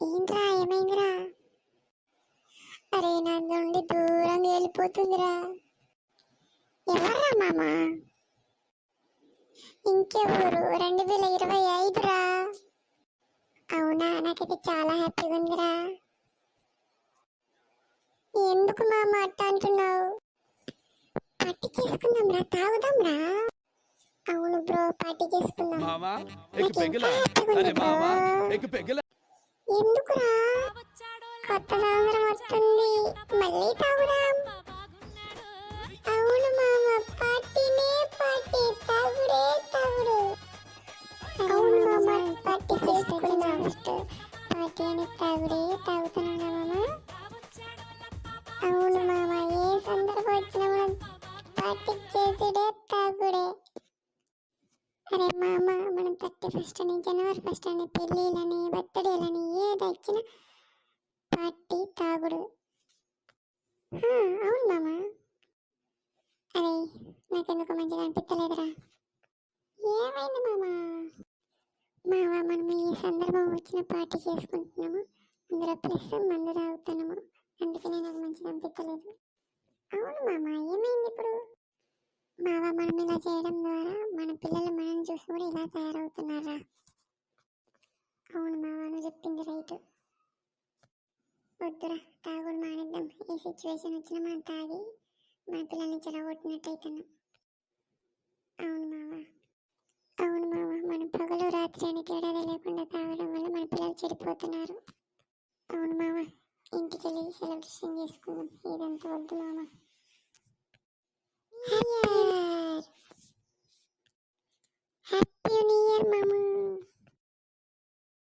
ఏంట్రా ఏమైందిరా? అరే నా నుండి దూరంగా వెళ్ళిపోతుందిరా. ఎవర్రా మామ? ఇంకెవరు రెండు వేల ఇరవై ఐదురా. అవునా నాకైతే చాలా హ్యాపీగా ఉందిరా. ఎందుకు మామ అట్ట అంటున్నావు? పట్టి చేసుకుందాంరా తాగుదాంరా. అవును బ్రో పార్టీ చేసుకుందాం. మామా ఎక్కి పెగిలా. అరే మామా. ఎక్కి పెగిలా. ఎందుకురా? కొత్త సంవత్సరం వస్తుంది. మళ్ళీ తాగుదాం. అవును మామ పార్టీనే పార్టీ. తాగుడే తాగుడు. అవును మామ పార్టీ చేసుకుందాం ఫస్ట్ పార్టీ అని తాగుడే మామ అవును మామ ఏ సందర్భం వచ్చినా మనం పార్టీ చేసుడే తాగుడే. అరే మామ మనం థర్టీ ఫస్ట్ అని జనవరి ఫస్ట్ అని పెళ్ళిళ్ళని బర్త్డేలని ఏది వచ్చినా పార్టీ తాగుడు. అవును మామ. అరే నాకెందుకు మంచిగా అనిపించలేదురా ఏమైంది మామ? మామ మనం ఈ సందర్భం వచ్చిన పార్టీ చేసుకుంటున్నాము. అందులో ప్లస్ మందు తాగుతున్నాము. అందుకనే నాకు మంచిగా అనిపించలేదు అవును మామ ఏమైంది ఇప్పుడు? మావ మనం ఇలా చేయడం ద్వారా మన పిల్లలు మనం చూసి కూడా ఇలా తయారవుతున్నారా? అవును మావా నువ్వు చెప్పింది రైట్. వద్దురా తాగుడు మానేద్దాం. ఈ సిచ్యువేషన్ వచ్చినా మనం తాగి మన పిల్లల్ని చెడగొట్టినట్టు అవుతున్నాం అవును మావా. అవును మావా మనం పగలు రాత్రి అని తేడా లేకుండా తాగడం వల్ల మన పిల్లలు చెడిపోతున్నారు. అవును మావా ఇంటికి వెళ్ళి సెలబ్రేషన్ చేసుకుందాం. ఇదంతా వద్దు మామ